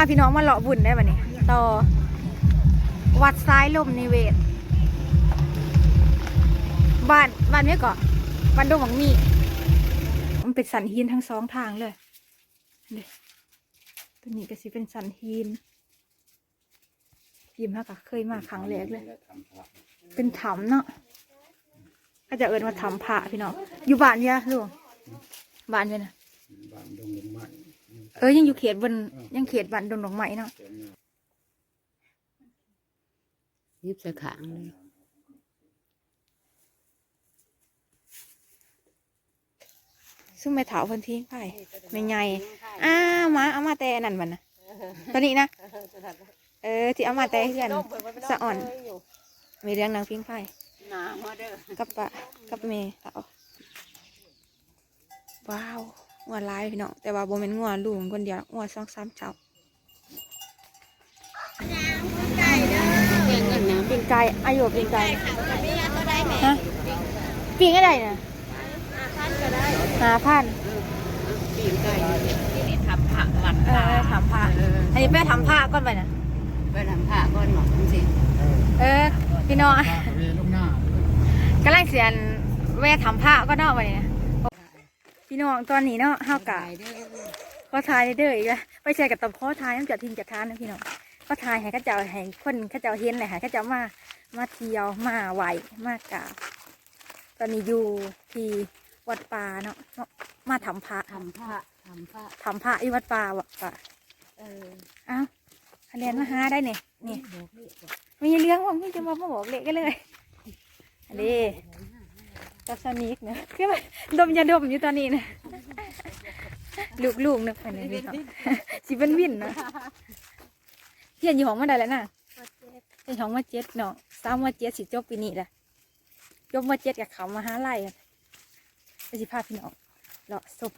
าพี่น้องมาเลาะบุญได้ปะเนี่ยต่อ วัดซ้ายลมนิเวศ บ้านบ้านนี้ก่อนบ้านดงของมี มันเป็นสันหินทั้งสองทางเลยเด้ตัวนี้ก็สิเป็นสันหินพิมฮะก็เคยมาครั้งแรกเลย เป็นถ้ำเนาะก็จะเอินว่าถ้ำพระพี่น้องอยู่บ้านเนี่ยลูกบ้านเนี่ยนะบางดงลงม้ เออยังอยู่เขตบนยังเขตบ้านดงดอกไม้เนาะยิบใส่ขางเลยซึ่งไม่เถาเพิ่นทิ้งไปไม่ไงอ้ามาเอามาแต่นั่นมันนะตอนนี้นะ เออที่เอามาแต่เพื่อนสะอ่อน มีเรื่องนางพิงไฟหนามาเด้อกับปะกับเมย์เอาว้าว งัวลายพี่น้องแต่ว่าโบเป็นงัวลุงคนเดียวงัวสองสามเจ้าแกงกันน้ปิงไก่อายุปิงไก่ฮะปิงอะไรนะหาพันำปีนไก่นี่ทำผักหลังเออถามผ้าอันนี้แม่ถามผ้าก่อนไปนะไปทำผักก่อนหมอกสิเออพี่น้องตาตะเวลงหน้ากำลังเสียนแว่ถามผ้าก็นอกไปเนี่ย พี่น้องตอนนี้เนาะห้าวกะเด้อก็ทายเด้ออีกแล้วไปใช้กับตบข้อทายน้ำจัดทินจัดทานนะพี่น้องก็ทายให้เข้าเจ้าให้คนเข้าเจ้าเห็นเลยให้เข้าเจ้ามามาเที่ยวมาไหวมากราบตอนนี้อยู่ที่วัดป่าเนาะเนาะมาทำพระทำผักทำผักทำพระที่วัดป่าวัดป่าเออเอ้าคะแนนมาหาได้เนี่ยนี่บอกเลยบอกมีเรื่องว่าพี่จะมาบอกเละกันเลยอันนี้ ตัสนิกนะคือว่าดมยาดมอยู่ตอนนี้นะลูกๆนึกไปเลยพี่น้องสิเป็นวินนะเฮียนอยู่ห้องมาได้แล้วนะเฮียนห้องมาเจ็ดเนาะสามมาเจ็ดสิจบปีนี้แหละจบมาเจ็ดกับเขามาหาไล่ไปสิพาพี่น้องเลาะศพ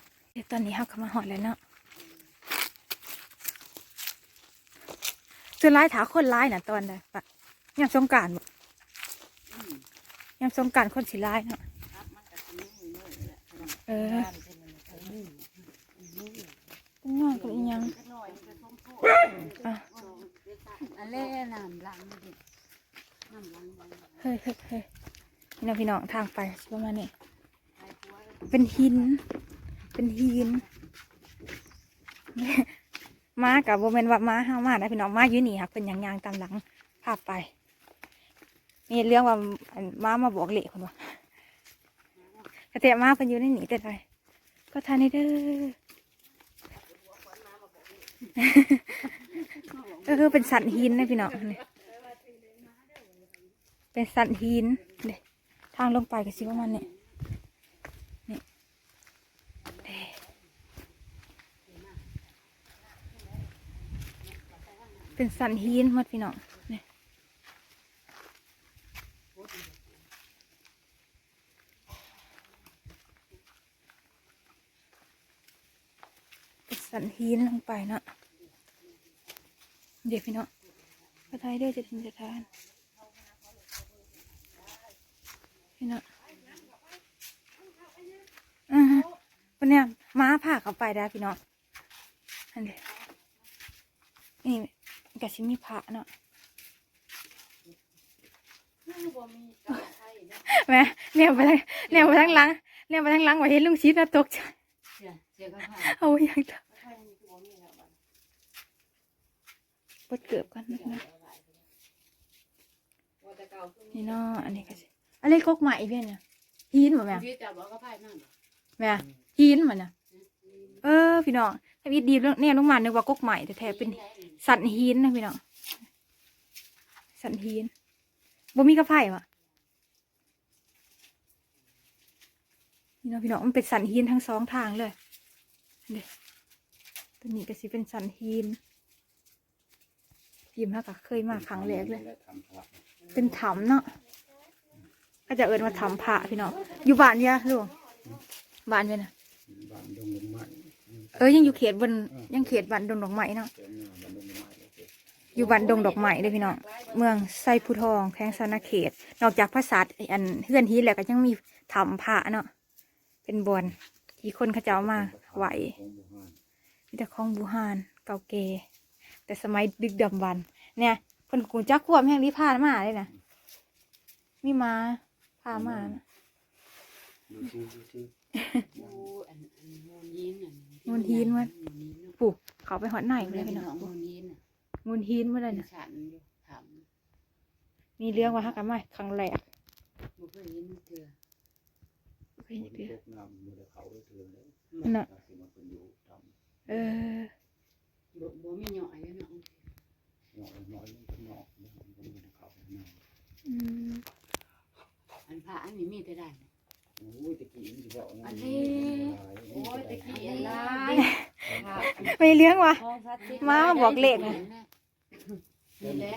ตอนนี้เขาเข้ามาหอดแล้วเนาะส่วนร้ายถาคนร้ายนะตอนใดปะยามสงการบ่ยามสงการคนสิร้ายเนาะ ออเป็นงอนกับอีหยังอะอันเล่น้ำล้างดิน้ำล้างเฮ้ยเฮ้ยเฮ้ยพี่น้องพี่น้องทางไปประมาณนี้เป็นหิน เป็นหินมากับโบเมนว่ามาห้ามานะพี่น้องมาอยู่นี่ค่ะเป็นอย่างยางตามหลังภาพไปมีเรื่องว่าอันมามาบอกเละคนว่า กระเตะมาเป็นอยู่ในหนีแต่ไรก็ทานให้เด้อก็คือเป็นสันหินนะพี่น้องนี่เป็นสันหินนี่ทางลงไปก็สิประมาณนี้นี่เด้เป็นสันหินหมดพี่น้องนี่เป็น สันหินลงไปเนาะเดี๋ยวพี่น้องพระไทยเด้อจะถึงจะทานพี่น้องอือฮะวันเนี้ยม้าผ่าเข้าไปได้พี่น้องอันเดียวนี่กะชิมีพระเนาะแม่เนี่ยไปทางเนี่ยไปทางหลังเนี่ยไปทางหลังไว้เห็นลุงชีพแล้วตกใจเสียเสียก็ผ่าเอาไว้อย่างเดียวป ดเกือบกันนะนี่เนาะอันนี้ก็สิอะไรกกใหม่เพี่อนเนี่ยหินเหมือนแม่พี่จะบอกก็ผ่านั่นแม่หินเหมือนน่ะเออพี่น้องถ้าวิดีเรื่องเนี่ยลุงมันนึกว่ากกใหม่แต่แท้ๆเป็นสันหินนะพี่น้องสันหินบ่มีกระไผ่วะนี่เนาะพี่น้องมันเป็นสันหินทั้งสองทางเลยเด้ตัวนี้ก็สิเป็นสันหิน พิมพ์ฮะก็เคยมาครั้งแรกเลยทำผักเป็นถ้ำเนาะก็จะเอินว่าถ้ำพระพี่น้องอยู่บ้านเนี่ยลูกบ้านเนี่ยนะบางดงลงไม้เออยังอยู่เขตบนยังเขตบ้านดงดอกไม้เนาะเจ้าหน้าบางดงลงไม้โอเคอยู่บ้านดงดอกไม้เด้วยพี่น้องเมืองไซภูทองแข้งสานาเขต นอกจากภาษาไอ้อันเฮือนฮีแล้วก็ยังมีถ้ำพระเนาะเป็นบอนที่คนเขาเจ้ามาไหวของบุหานมีแต่ของบูฮานเก่าเก แต่สมัยดึกดำบรรพ์เนี่ยเพิ่นกูจักควบแห่งรีพานมาเลยนะมีมาพามานะดูชื่อดูชื่อโอ้อันอันมูลยินอันมูลหินมันมูลหินเนาะปู่เขาไปหอดไหนมาเลเลยยพี่พี่น้น้อองงมูลยินอะมูลหินมาเลยเป็นนะฉันอยู่ถามมีเรื่องว่าฮักกันมาครั้งแรกบ่เคยยินเถื่อเคยคนเดือตกน้ำมือเขาได้เถื่อนเลยน่ะถ้าสิมาเป็นอยู่ทำเออ บ่บ่มีหน่อยเลยเนาะหน่อยน้อยมันก็นอกมันก็มือเขาหน้าอืมอันพระอันนี้มีแต่ได้นะโอ้ยตะกี้มันจะบอกอันนี้โอ้ยตะกี้อันลายไม่เลี้ยงวะของสัตว์สิมาบอกเลขนะนี่แหละ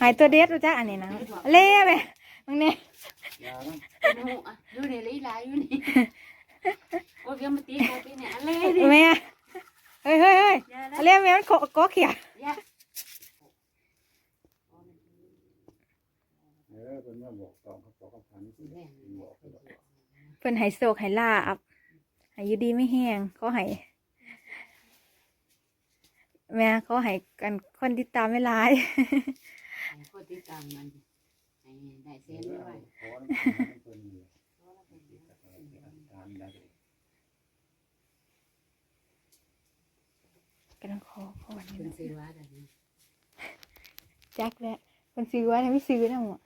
หายตัวเด็ดรู้จักอันนี้นะเล่ไปมึงเนี่ยยาละดูอะดูในลีลายอยู่นี่โอ้ยเพียงมาตีโกตีเนี่ยอันเล่ดิ แม่เฮ้ยเฮ้ยเฮ้ยอย่าละเล่แม่มันโกก็เขียอย่าเออเป็นว่าบอกตองเขาบอกเขาพันบอกเขาบอกเพิ่นใหายโศกใหายลาบใหายอยู่ดีไม่แห้งเขาใหายแม่เขาใหายกันคนติดตามไม่ร้ายให้คนติดตามมันให้ได้เส้นเอไว้อไว้ขอให้เพิ่นเลยทานได้เลย กำลังขอพรอยู่เป็นนะซื้อว่าได้นะแจ็คแล้วคนซื้อไว้ถ้าไม่ซื้อนะหมด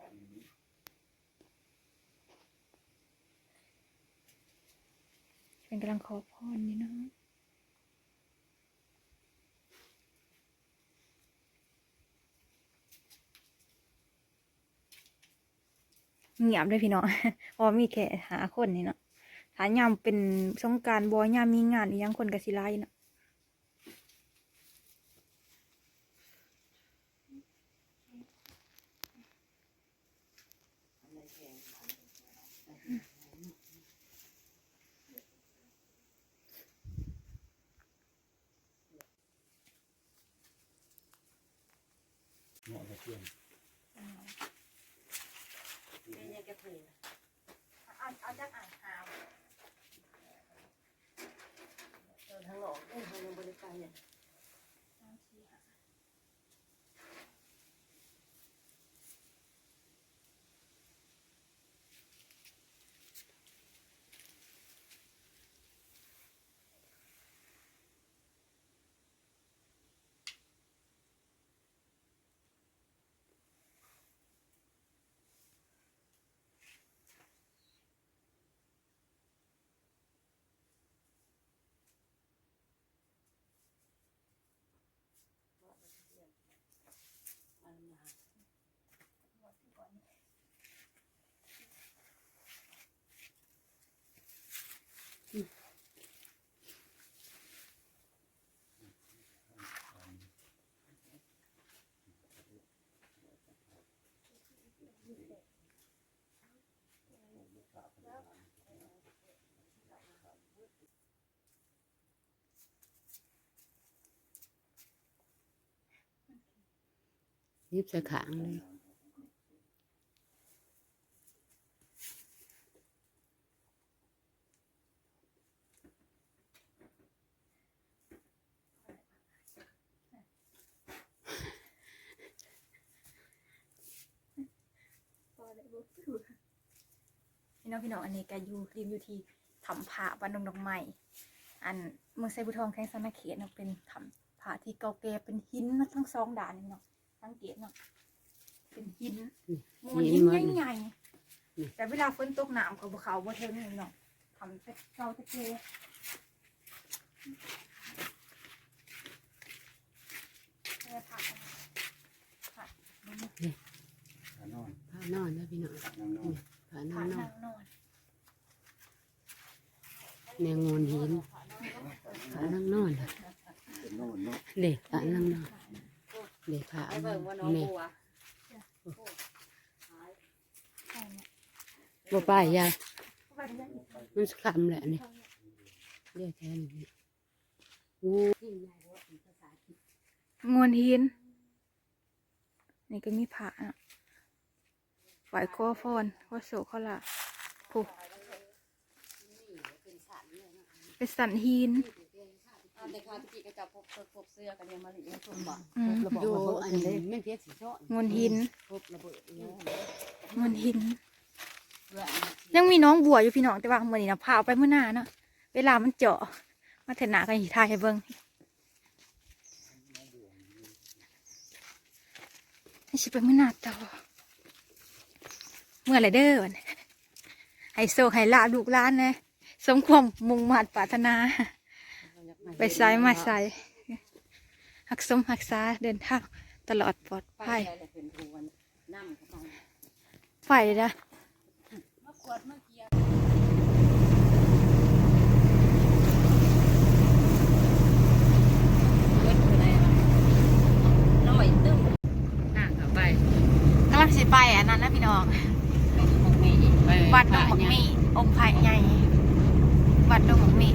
เป็นกำลังขอพรนี่เนาะเงียบเลยพี่น้องเพราะว่ามีแค่หาคนนี่เนาะถ้ายามเป็นสงกรารบอยามมีงานอีหยังคนกสิไลายเนาะ เหมาะกับเพื่อน เอาเอาจากอ่างหาว ทางหลอกเอ้ย ท ยิบใส่ขางเลยพี่น้องพี่น้องอันนี้ก็อยู่ริมอยู่ที่ถำผาบ้านดงดอกไม้อันเมืองไซบุทองแข้งสนาเขตเนาะเป็นถำผาที่เก่าแก่เป็นหินทั้งสองด่านนี่เนาะ สังเกตเนาะเป็นหินมวลหินใหญ่ๆแต่เวลาฝนตกน้ำกับเขาบ่เทิงนี่เนาะทำแต่เก่าแต่เกแม่ผักผักมันขานอนพานอนนะพี่น้องนั่งนอนพานผัอนกนอนั่นงนอนแนงงูหินพานั่งนอนเป็นนอนเนาะเด็กพานั่งนอน เด็กพาเนี่ยใช่ไหมบ่ไปยายเข้าไปได้ยังอีกมันคำแหละนี่เรียกแทนนี่อู้งวนหิน นี่ก็มีผาอะไหวคอฟอนข้อโศกข้อละผูกเป็นสันหิน แต่คาตะกี้ก็จับพบพบเสื้อกันเนี่ยมาหลีกชมบ่อืมอยู่อันนี้แม่เพียสีชอบงนหินพบระเบิดเนี่ยงนหิน เพื่อยังมีน้องบัวอยู่พี่น้องแต่ว่ามื่อนี้นะพาเอาไปเมื่อหน้าเนาะเวลามันเจาะมาเถอะหนากันอีกทายให้เบิ่งให้ชิไปเมื่อหน้าต่อเมื่อไรเด้อวันนี้ให้โซให้ลาลูกหล้านนะสมความมุ่งมาดปรารถนา ไปไซมาไซหักสมหักษาเดินทางตลอดปลอดไปภัยอะไรเป็นทวนน้ำเข้าไปไฟเลยนะมะขวดมะเกียเล็กไปไหนวะน้อยตึ้งห่างเข้าไปกำลังสิไปอันนั้นนะพี่น้องของมีไปวัดดงหมกมีองค์ไผ่ใหญ่วัดดงหมกมี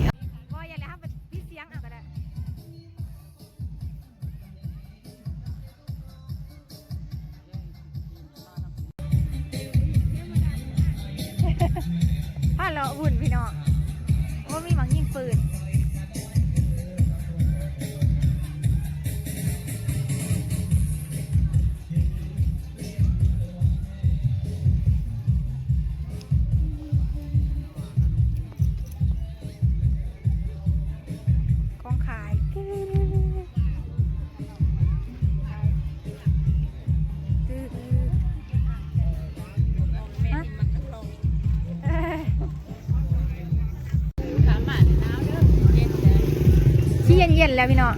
ที่เย็นแล้วพี่น้อง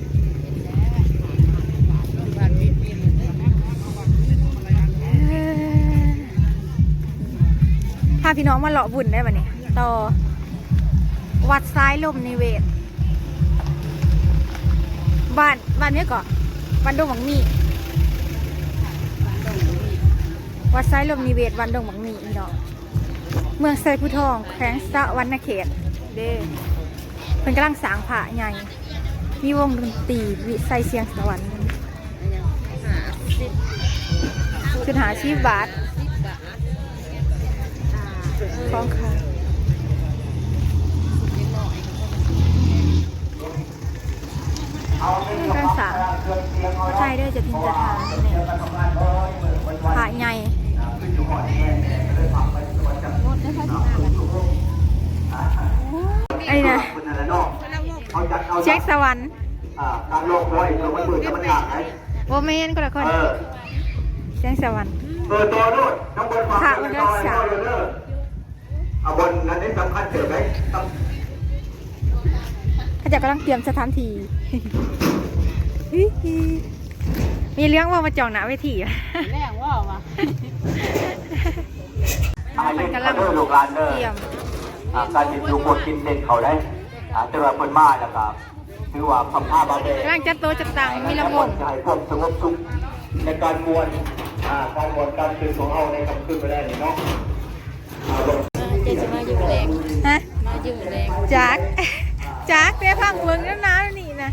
บ้าพาพี่น้องมาเลาะบุญได้ปะเนี่ยต่อ วัดซ้ายลมนิเวศ บ้านบ้านนี้ก่อนบ้านดงหวังมี วัดซ้ายลมนิเวศวันดงหวังมีพี่น้องเมืองไซผู้ทองแขวงสะวรรณเขต เด้เพิ่นกำลังสางผาใหญ่ มีวงดนตรีวิไซเสียงสวรรค์คือหาชีพบาทสิบบาทอ่าของขายเล็กน้อยการสางพระไทยเด้จะทินจะทานเนี่ยผาใหญ่ได้ค่อยสิบห้าบาทไอ้นะ เนาะเขาจัดเอาเช็คสวรรค์อ่าการโลกร้อยเรามันเบื่อจะมันอยากไหมโอเมนก็ละคนเออเช็คสวรรค์เปิดตัวนู่นทั้งบนฝั่งพระทั้งมันบรันกษาซอยเลยเด้อเอาบนนั้นนี่สำคัญเกิดไหมต้องเขาจะกำลังเตรียมสถานที่มีเรื่องว่ามาจองหนาเวทีอะแรงว่าวะมันกำลังเด้อลูกหลานเด้อเตรียมอ่าการจิตดูคนกินเด่นเขาได้ อ่าแต่ว่าเพิ่นมาแล้วครับถือว่าคำภาพบาเดกำลังจัดโต๊ะจัดตังมีลำวงจะให้ความสงบสุขในการมวลอ่าการมวลการตื่นของเราในคำคืนไปได้นี่เนาะอ่าลงเจ๊จะมาอยู่แรงฮะมาอยู่แรงจักจักได้พังเมืองแล้วนะนี่นะ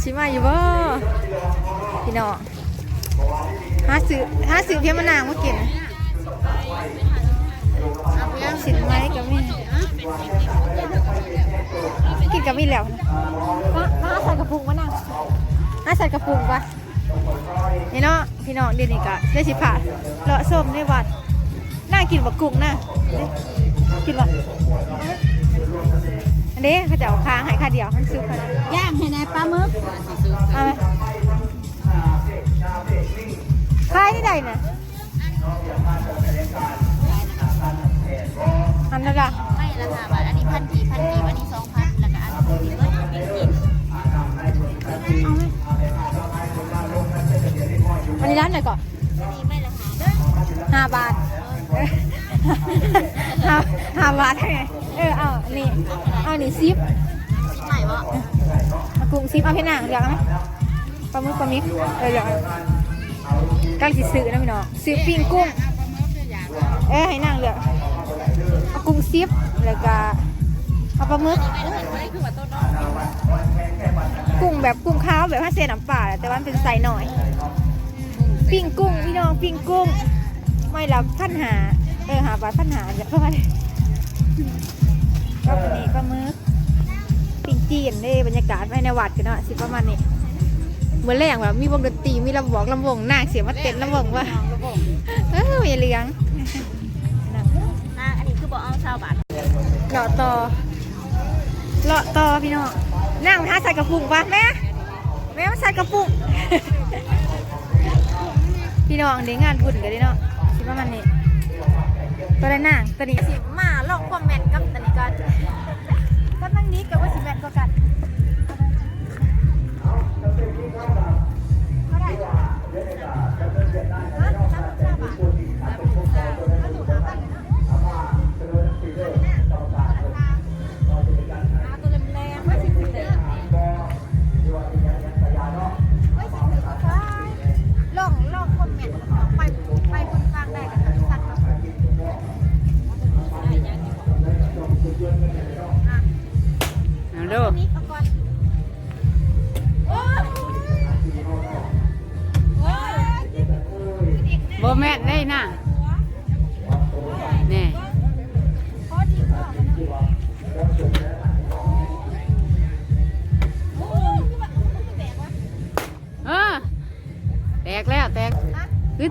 ชิมาอยู่บ่พี่น้องหาซื้อหาซื้อเพียมะนาวมากิน สินไม้กับมีกินกับมีแล้วนะมามาใส่กระปุกมะนาวมาใส่กระปุกปะนี่เนาะพี่น้องเดี๋ยวนี้ก็ได้สิผ่าเลาะส้มในวัดน่ากินบักกุ้งนะกินบ่อันนี้เขาจะเอาค้างให้ค่าเดียวมันซื้อค่ะย่างให้นายปลาหมึกเอาไหมขายที่ใดน่ะ อันนั้นล่ะไม่ราคาบาทอันนี้พันกี่พันกี่อันนี้สองพันแล้วก็อันนี้เบิร์ดเป็นกินอันนี้ร้านไหนก่อนอันนี้ไม่ราคาเด้อห้าบาทเออห้าห้าบาทไงเออเอาอันนี้เอาอันนี้ซิปสิบใหม่บ่เอากุ้งซิปเอาให้นางเดี๋ยวเอาไหมปลาหมึกปลาหมิกเออเดี๋ยวเอากำลังสิซื้อนะพี่น้องซื้อปิ้งกุ้งเอ้ยให้นางเลือก เอากุ้งซิปแล้วก็เอาปลาหมึก กุ้งแบบกุ้งข้าวแบบห้าเซนน้ำปลาแต่ว่ามันเป็นไซส์หน่อย ปิ้งกุ้งพี่น้องปิ้งกุ้ง ไม่ละพันหา เออหาบาทพันหาเดี๋ยวเข้ามาเลยก็เป็นนี่ปลาหมึกปิ้งจีนเด้บรรยากาศภายในวัดกันเนาะสิประมาณนี้เหมือนแรงแบบมีวงดนตรีมีลำบอกลำวงนางเสียมาเต้นลำวงว่าเอออย่าเลี้ยง ชาวบ้านเลาะต่อเลาะต่อพี่น้องนั่งหาใส่กระปุกปะแม่แม่มาใส่กระปุกพี่น้องเด้งานบุญกันด้เนาะคิดว่ามันนี่ตัวได้นางตัวนี้สิมาลอกความแมนกับตัวนี้กันก็นั่งนี้กับว่าสิแมนก็กัน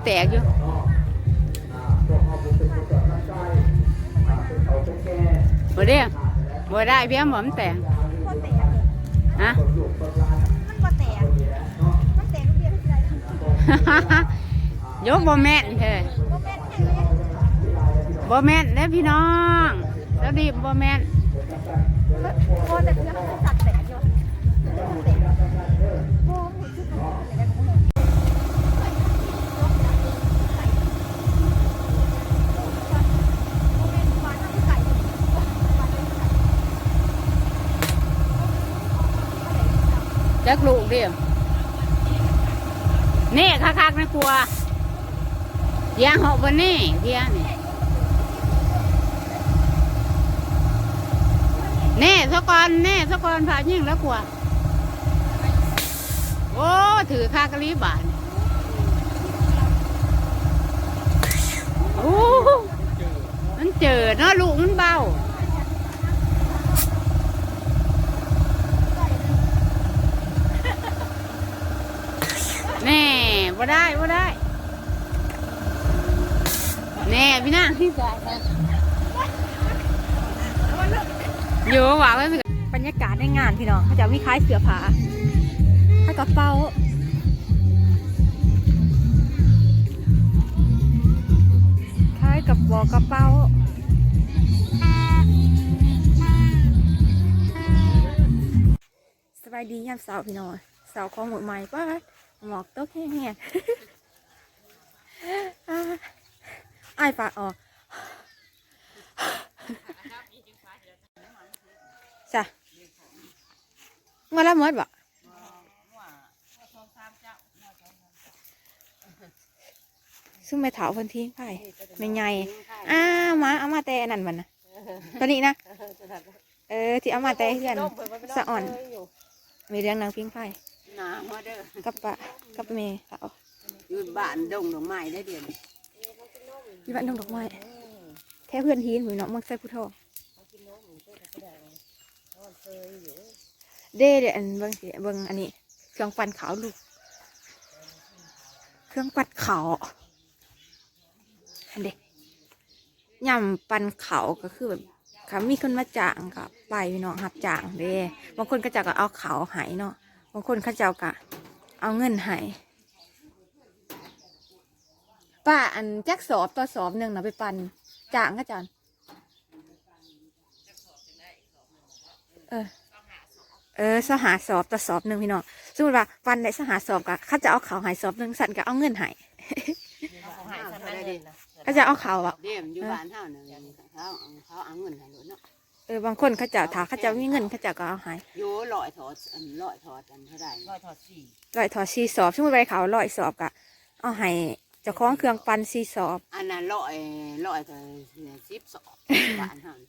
แตกอยู่บ่ได้บ่ได้เพียงบ่มันแตกพอแตกฮะมันพอแตกมันแตกเบียร์ที่ไรยกบ่แม่นเถอะก็แม่นแค่นี้บ่แม่นเด้อพี่น้องแล้วดีบ่แม่นพอแต่เพื่อนมันสั จักลูกเดียนี่คักๆนะกลัวเดียงหาะบนนี่เดียงนี่แน่สะกอนแน่สะกอนผ่ายิ่งแล้วกลัวโอ้ถือคากะลีบานโอ้มันเจอเนาะลูกมันเบา แน่บ่ได้บ่ได้ แน่พี่นางที่สายอยู่หวังแล้วสิบรรยากาศในงานพี่น้องเขาจะมีคล้ายเสือผาคล้ายกระเป๋าคล้ายกับบอกกระเป๋าสบายดียามเสาร์พี่น้องเสาร์ของหมดใหม่ป้า หมอกตกแห้งๆอ่าไอ้ายฝากออกจ้ะมาละเมิดบ่ซึ่งไม่เถาเพิ่นทิ้งไปไม่ไงอ้ามาเอามาแต่อันนั่นมันนะตัวนี้นะ เออที่เอามาแต่เพื่อนสะอ่อน มีเรื่องนางพิงไฟ หนามาเด้อกับปะกับเมย์เขาอยู่บ้านดงดอกไม้ได้เดียวนี้ที่บ้านดงดอกไม้แค่เพื่อนทีนหมือน้องมักใส่ผู้ทองเด้เดี๋ยวอันเบิ้งสิเบิ้งอันนี้ เครื่องปั่นขาวลูก เครื่องปั่นขาวอันเด็กยำปั่นขาวก็คือแบบค่ะมีคนมาจ้างกับไปพี่น้องหับจ้างเด้บางคนก็จะก็เอาขาวใหายเนาะบางคนเขาเจ้าก็เอาเงินใหายป้าอันแจ็คสอบต่อสอบหนึ่งนะไปปันจ่างค่ะจานเออเออสหาสอบต่อสอบหนึ่งพี่น้องสมมติว่าปันได้สหาสอบกะเขาจะเอาเขาวใหายสอบหนึ่งสันก็เอาเงินใหายเขาจะเอาเขาวอะเดี๋ยวอยู่บ้านเฮาน่ะเขาเขาเอาเงินให้ลูกเนาะ เออบางคนเขาจะถาเขาจะมีเงินเขาจะก็เอาใหายอยู่ลอยถอดอันลอยถอดอันเท่าไหร่ลอยถอดสี่ร้อยถอดซีสอบสมมติไปเขาร้อยสอบกะเอาใหายเจะคล้าของเครื่องปันซีสอบ อันนั้นลอยลอยถอดสิบสองบ้านเฮานี่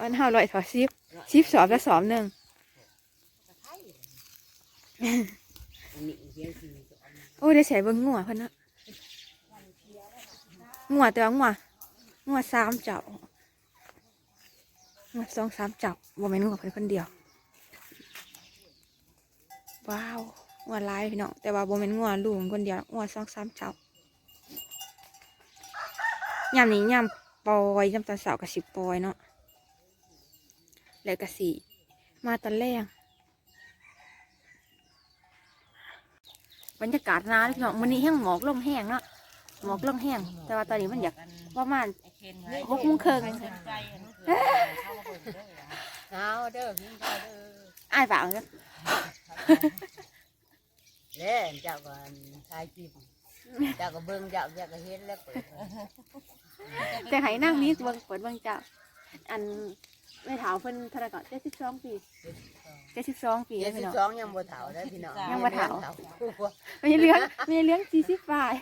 วันเท่าร้อยถอดซีซีสอบจะสอบหนึ่งอันนี้เดี๋ยวสิโอ้ได้ใส่เบิ้งงัวเพิ่นเนาะงัวแต่ว่างัวงัวสามเจ้างัว สองสามจ้าบ่แม่นงัวเพิ่นคนเดียว ว้าวงัวลายพี่น้องแต่ว่าโบเป็นงัวลุงคนเดียวงัวสองสามจ้ายามนี้ยามปอยยามตอนเสาร์กับสิบปอยเนาะแล้วก็สี่มาตอนแรกบรรยากาศหนาเลยพี่น้องมันนี้แห้งหมอกลงแห้งเนาะ หมอกลงแห้งแต่ว่าตอนนี้มันอยากประมาณหกโมงครึ่งเอาเด้อพี่เอาเด้ออ้ายเปล่าเนาะเล่นเจ้าก็ทายคลิปเจ้าก็เบิ่งเจ้าเจ้าก็เห็นแล้วเปิดแต่ให้นั่งนี้เบิ่งเปิดเบิ่งเจ้าอันไม่ถามเพิ่นเท่าไหร่ก่อนเจ็ดสิบสองปีเจ็ดสิบสองปีเจ็แล้ดวสิพี่บน้องสองยังบ่เฒ่าได้อพี่น้องยังบ่เฒ่าผู้บ่ไม่ใช่เลี้ยงไม่ใช่เลี้ยงสี่สิบปลาย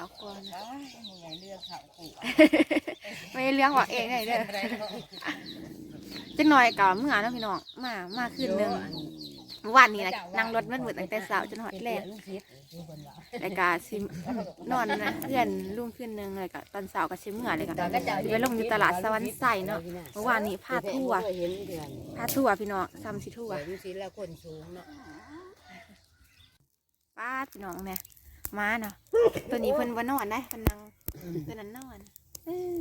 เอาก่อนนะเรื่องเขาปู่ไม่ใช่เลี้ยงบอกเองไงเด้อจังหน่อยกับเมื่อเนาะพี่น้องมามาคืนหนึงเมื่อวานนี้นะนั่งรถมันหมดตั้งแต่เช้าจนหอดแรงแล้วก็สินอนนะเพื่อนรุ่งขึ้นหนึงเลยก็ตอนเช้าก็ชิมเมื่อเลยก็ไปลงอยู่ตลาดสวรรค์ใส่เนาะเมื่อวานนี้พาทั่วเห็นเดือนพาทั่วพี่น้องซ้ำสิทั่วดูสิแล้วคนสูงเนาะป้าดพี่น้องเนี่ย มาเนาะตัวนี้เพิ่นว่านอนได้เพิ่นนั่งตัวนั้นนอนเอ้อ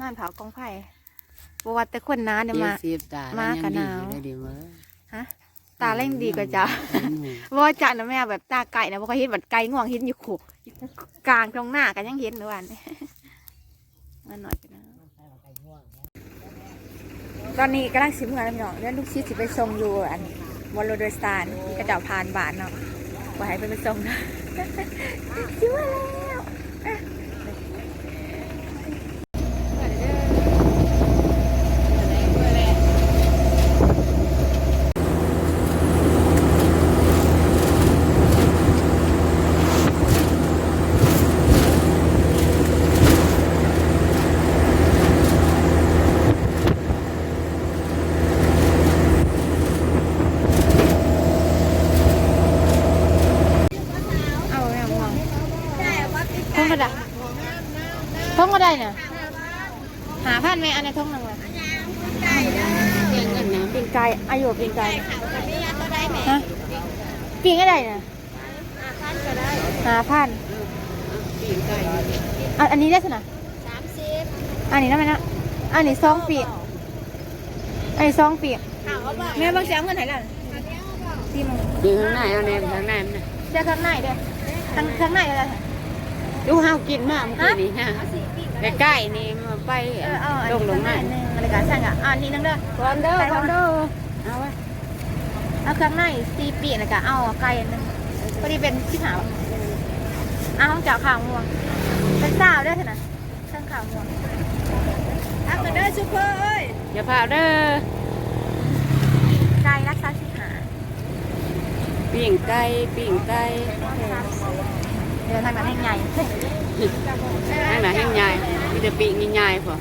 นอนเผากองไผ่บวัดแต่คนน้าเนี่ยมาเสียบตามามากับหนาวได้ดีมั้ยฮะตาเล่งดีกว่าจ้าบ่ว่าจ้านะแม่แบบตาไก่นะบ่เคยเห็นแบบไก่ง่วงเห็นอยู่ขูกลางตรงหน้ากันยังเห็นเมื่อวานนี้มาหน่อยกันนะตอนนี้กำลังสิบเงินแล้วพี่น้องเรื่องลูกชิดสิไปส่งอยู่อันวอลโลเดอร์สตานที่กระเจ้าพานบาทเนาะบ่ให้เพิ่นไปส่งนะ ชิมาแล้วเอาแม่ม่วง ท่องกระดาษท่องก็ได้น่ะหาพันไหมอันนี้ท่องหนึ่งเลยเสียงเงินน้ปิงไก่อายุปิงไก่ฮะปิงก็ได้น่ะหาพันำปีนไก่อันอันนี้ได้สนะอันนี้ได้ไหมนะอันนี้สองปีกอันนี้สองปีกแม่บางแสนเงินไหนล่ะที่มึงปีข้างในเอาแนมข้างในมันน่ะเจ้าข้างในเด้อข้างข้างในอะไร ดูเฮากินมากเมื่อกี้นี่ฮะใกล้ๆนี่มาไปเออเอาอันลงนี้ลงข้างในมาหนึ่งอะไรกันสั่งอะอันนี้นึงเด้อก่อนเด้อไก่ก่อนเด้อเอาไว้เอาข้างในสี่ปีกแล้วก็เอาไก่อันหนึงพอดีเป็นที่หาวเอาห้องเจ้าข่าวม่วงเป็นสาวเด้อเถอะนะเครื่องข่าวม่วงทำกันเด้อซุปเปอร์เอ้ยอย่าพาเด้อไก่รักษาสิหาปิ้งไก่ปิ้งไก่ เดี๋ยวทางนั้นให้ใหญ่นั่นน่ะแห้งใหญ่มีแต่ปิ้งใหญ่ๆพอ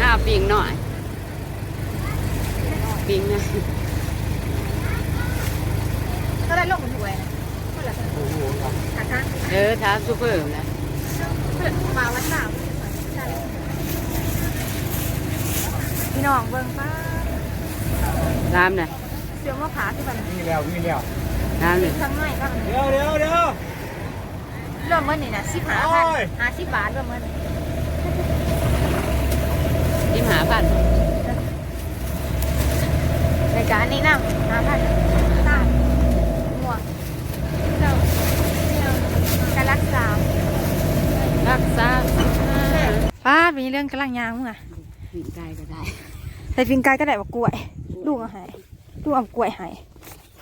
ห้าปิ้งหน่อยปิ้งนะก็ได้ลงบนถ้วยนะคนละขาข้างเออท้าซูเปอร์นะมาวันสามพี่น้องเบิ่งป้าตามน่ะ เสียงว่าขาที่มันนี่แล้วนี่แล้วตามเลยข้างในก็เดี๋ยวเดี๋ยวเดี๋ยวเริ่มเมื่อนี่นะสิบห้าพันโอ้ยห้าสิบบาทเริ่มเมื่อนี่ยิ้มหาบ้านในการนี้นะห้าพันตามหมวกเจ้าเนี่ยการรักษารักษาป้ามีเรื่องกำลังยางมึงอะปิ้งไก่ก็ได้ใส่ฟิงไก่ก็ได้ว่ากล้วยลูกเอาใหาย ลูกเอากล้วยใหาย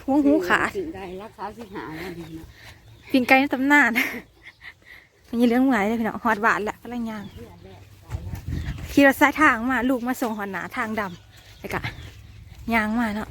หัวหูขาปิ้งไก่รักษาสิหาแล้วดีนะฟิงไก่ในตำนานมีเรื่องหลายเลยพี่น้องหอดบาทแหละกำลังยางขี่รถสายทางมา ลูกมาส่งหอดหนาทางดำแล้วก็ยางมาเนาะ